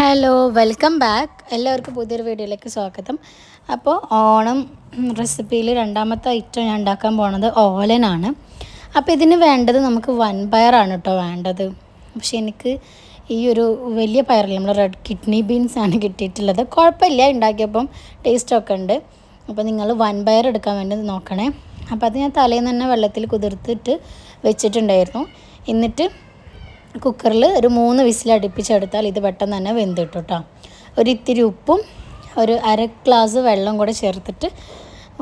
Hello welcome back. എല്ലാവർക്കും പുതിയൊരു വീഡിയോയിലേക്ക് സ്വാഗതം. അപ്പോൾ ഓണം റെസിപ്പിയിൽ രണ്ടാമത്തെ ഐറ്റം ഞാൻ ഉണ്ടാക്കാൻ പോണത് ഓലനാണ് അപ്പോൾ ഇതിന് വേണ്ടത് നമുക്ക് വൻപയറാണ് കേട്ടോ വേണ്ടത്. പക്ഷെ എനിക്ക് ഈ ഒരു വലിയ പയറില്ല നമ്മൾ റെഡ് കിഡ്നി ബീൻസ് ആണ് കിട്ടിയിട്ടുള്ളത്. കുഴപ്പമില്ല ഉണ്ടാക്കിയപ്പം ടേസ്റ്റൊക്കെ ഉണ്ട്. അപ്പോൾ നിങ്ങൾ വൻപയർ എടുക്കാൻ വേണ്ടി നോക്കണേ. അപ്പോൾ അത് ഞാൻ തലേന്ന് തന്നെ വെള്ളത്തിൽ കുതിർത്തിട്ട് വെച്ചിട്ടുണ്ടായിരുന്നു. എന്നിട്ട് കുക്കറിൽ ഒരു മൂന്ന് വിസിൽ അടുപ്പിച്ചെടുത്താൽ ഇത് പെട്ടെന്ന് തന്നെ വെന്തിട്ടു കേട്ടോ ഒരിത്തിരി ഉപ്പും ഒരു അര ഗ്ലാസ് വെള്ളം കൂടെ ചേർത്തിട്ട്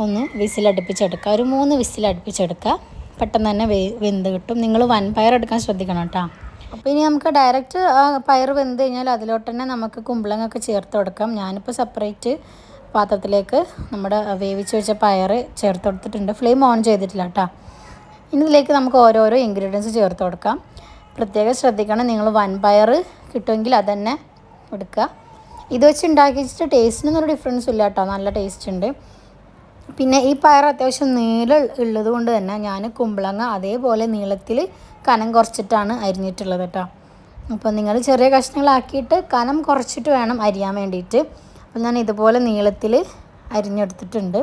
ഒന്ന് വിസിൽ അടുപ്പിച്ചെടുക്കുക. ഒരു മൂന്ന് വിസിൽ അടുപ്പിച്ചെടുക്കുക. പെട്ടെന്ന് തന്നെ വെ വെന്ത് കിട്ടും. നിങ്ങൾ വൻപയർ എടുക്കാൻ ശ്രദ്ധിക്കണം കേട്ടോ. അപ്പോൾ ഇനി നമുക്ക് ഡയറക്റ്റ് ആ പയർ വെന്ത് കഴിഞ്ഞാൽ അതിലോട്ട് തന്നെ നമുക്ക് കുമ്പളങ്ങൊക്കെ ചേർത്ത് കൊടുക്കാം. ഞാനിപ്പോൾ സെപ്പറേറ്റ് പാത്രത്തിലേക്ക് നമ്മുടെ വേവിച്ച് വെച്ച പയർ ചേർത്ത് കൊടുത്തിട്ടുണ്ട്. ഫ്ലെയിം ഓൺ ചെയ്തിട്ടില്ല കേട്ടോ. ഇനി ഇതിലേക്ക് നമുക്ക് ഓരോരോ ഇൻഗ്രീഡിയൻസ് ചേർത്ത് കൊടുക്കാം. പ്രത്യേകം ശ്രദ്ധിക്കണം. നിങ്ങൾ വൻപയർ കിട്ടുമെങ്കിൽ അതന്നെ എടുക്കുക. ഇത് വെച്ച് ഉണ്ടാക്കിച്ചിട്ട് ടേസ്റ്റിനൊന്നും ഒരു ഡിഫറൻസ് ഇല്ല കേട്ടോ നല്ല ടേസ്റ്റ് ഉണ്ട്. പിന്നെ ഈ പയർ അത്യാവശ്യം നീല ഉള്ളത് കൊണ്ട് തന്നെ ഞാൻ കുമ്പളങ്ങ അതേപോലെ നീളത്തിൽ കനം കുറച്ചിട്ടാണ് അരിഞ്ഞിട്ടുള്ളത് കേട്ടോ അപ്പോൾ നിങ്ങൾ ചെറിയ കഷ്ണങ്ങളാക്കിയിട്ട് കനം കുറച്ചിട്ട് വേണം അരിയാൻ വേണ്ടിയിട്ട്. അപ്പോൾ ഞാൻ ഇതുപോലെ നീളത്തിൽ അരിഞ്ഞെടുത്തിട്ടുണ്ട്.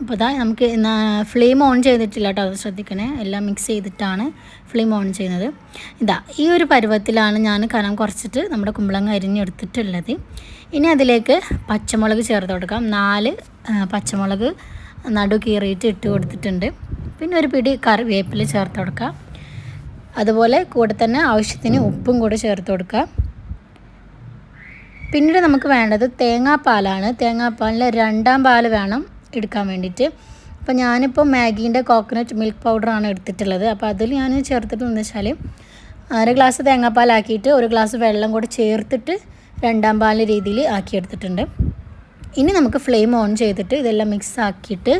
അപ്പോൾ ഇതാ നമുക്ക് ഫ്ലെയിം ഓൺ ചെയ്തിട്ടില്ല കേട്ടോ അത് ശ്രദ്ധിക്കണേ. എല്ലാം മിക്സ് ചെയ്തിട്ടാണ് ഫ്ലെയിം ഓൺ ചെയ്യുന്നത്. ഇതാ ഈ ഒരു പരുവത്തിലാണ് ഞാൻ കനം കുറച്ചിട്ട് നമ്മുടെ കുമ്പളങ്ങ അരിഞ്ഞെടുത്തിട്ടുള്ളത്. ഇനി അതിലേക്ക് പച്ചമുളക് ചേർത്ത് കൊടുക്കാം. നാല് പച്ചമുളക് നടു കീറിയിട്ട് ഇട്ട് കൊടുത്തിട്ടുണ്ട്. പിന്നെ ഒരു പിടി കറിവേപ്പില ചേർത്ത് കൊടുക്കാം. അതുപോലെ കൂടെ തന്നെ ആവശ്യത്തിന് ഉപ്പും കൂടെ ചേർത്ത് കൊടുക്കാം. പിന്നീട് നമുക്ക് വേണ്ടത് തേങ്ങാപ്പാലാണ്. തേങ്ങാപ്പാലിൽ രണ്ടാം പാൽ വേണം. എടുക്കാൻ വേണ്ടിയിട്ട്. അപ്പോൾ ഞാനിപ്പോൾ മാഗീന്റെ കോക്കനട്ട് മിൽക്ക് പൗഡറാണ് എടുത്തിട്ടുള്ളത്. അപ്പോൾ അതിൽ ഞാൻ ചേർത്തിട്ടെന്ന് വെച്ചാൽ അര ഗ്ലാസ് തേങ്ങാപ്പാലാക്കിയിട്ട് ഒരു ഗ്ലാസ് വെള്ളം കൂടെ ചേർത്തിട്ട് രണ്ടാം പാലിന്റെ രീതിയിൽ ആക്കിയെടുത്തിട്ടുണ്ട്. ഇനി നമുക്ക് ഫ്ലെയിം ഓൺ ചെയ്തിട്ട് ഇതെല്ലാം മിക്സ് ആക്കിയിട്ട്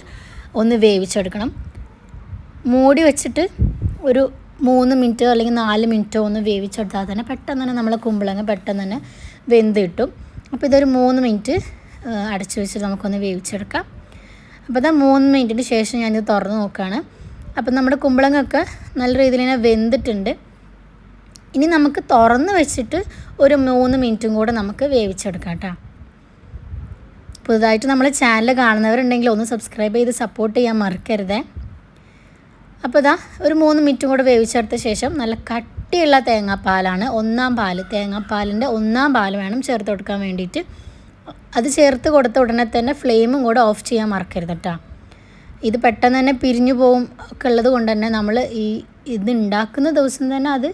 ഒന്ന് വേവിച്ചെടുക്കണം. മൂടി വെച്ചിട്ട് ഒരു മൂന്ന് മിനിറ്റോ അല്ലെങ്കിൽ നാല് മിനിറ്റോ ഒന്ന് വേവിച്ചെടുത്താൽ തന്നെ പെട്ടെന്ന് തന്നെ നമ്മളെ കുമ്പളങ്ങ പെട്ടെന്ന് തന്നെ വെന്ത് കിട്ടും. അപ്പോൾ ഇതൊരു മൂന്ന് മിനിറ്റ് അടച്ചു വെച്ചിട്ട് നമുക്കൊന്ന് വേവിച്ചെടുക്കാം. അപ്പോൾ ഇതാ മൂന്ന് മിനിറ്റിന് ശേഷം ഞാനിത് തുറന്ന് നോക്കുകയാണ് അപ്പം നമ്മുടെ കുമ്പളങ്ങൊക്കെ നല്ല രീതിയിൽ തന്നെ വെന്തിട്ടുണ്ട്. ഇനി നമുക്ക് തുറന്ന് വെച്ചിട്ട് ഒരു മൂന്ന് മിനിറ്റും കൂടെ നമുക്ക് വേവിച്ചെടുക്കാം കേട്ടോ. പുതുതായിട്ട് നമ്മൾ ചാനൽ കാണുന്നവരുണ്ടെങ്കിൽ ഒന്ന് സബ്സ്ക്രൈബ് ചെയ്ത് സപ്പോർട്ട് ചെയ്യാൻ മറക്കരുതേ. അപ്പോൾ ഇതാ ഒരു മൂന്ന് മിനിറ്റും കൂടെ വേവിച്ചെടുത്ത ശേഷം നല്ല കട്ടിയുള്ള തേങ്ങാപ്പാലാണ് ഒന്നാം പാൽ തേങ്ങാപ്പാലിന്റെ ഒന്നാം പാൽ വേണം ചേർത്ത് കൊടുക്കാൻ വേണ്ടിയിട്ട്. അത് ചേർത്ത് കൊടുത്ത ഉടനെ തന്നെ ഫ്ലെയിമും കൂടെ ഓഫ് ചെയ്യാൻ മറക്കരുത് കേട്ടോ ഇത് പെട്ടെന്ന് തന്നെ പിരിഞ്ഞു പോകും ഒക്കെ ഉള്ളത് കൊണ്ട് തന്നെ നമ്മൾ ഈ ഇത് ഉണ്ടാക്കുന്ന ദിവസം തന്നെ അത്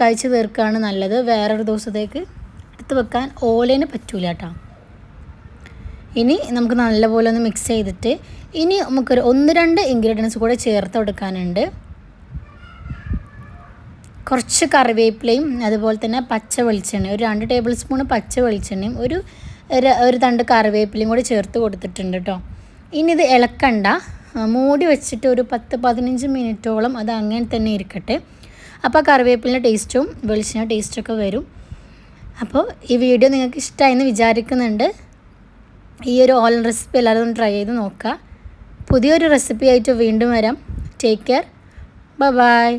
കഴിച്ചു തീർക്കുകയാണ് നല്ലത്. വേറൊരു ദിവസത്തേക്ക് എടുത്ത് വെക്കാൻ ഓലേന് പറ്റൂല കേട്ടോ ഇനി നമുക്ക് നല്ലപോലെ ഒന്ന് മിക്സ് ചെയ്തിട്ട് ഇനി നമുക്കൊരു ഒന്ന് രണ്ട് ഇൻഗ്രീഡിയൻസ് കൂടെ ചേർത്ത് കൊടുക്കാനുണ്ട്. കുറച്ച് കറിവേപ്പിലയും അതുപോലെ തന്നെ പച്ച വെളിച്ചെണ്ണ ഒരു രണ്ട് ടേബിൾ സ്പൂൺ പച്ച വെളിച്ചെണ്ണയും ഒരു ഒരു ഒരു തണ്ട് കറിവേപ്പിലയും കൂടി ചേർത്ത് കൊടുത്തിട്ടുണ്ട് കേട്ടോ ഇനി ഇത് ഇളക്കണ്ട. മൂടി വെച്ചിട്ട് ഒരു പത്ത് പതിനഞ്ച് മിനിറ്റോളം അത് അങ്ങനെ തന്നെ ഇരിക്കട്ടെ. അപ്പോൾ കറിവേപ്പിലിന്റെ ടേസ്റ്റും വെളിച്ചെണ്ണ ടേസ്റ്റൊക്കെ വരും. അപ്പോൾ ഈ വീഡിയോ നിങ്ങൾക്ക് ഇഷ്ടമായെന്ന് വിചാരിക്കുന്നുണ്ട്. ഈ ഒരു ഓൺ റെസിപ്പി എല്ലാവരും ട്രൈ ചെയ്ത് നോക്കുക. പുതിയൊരു റെസിപ്പി ആയിട്ട് വീണ്ടും വരാം. Take care. ബൈ.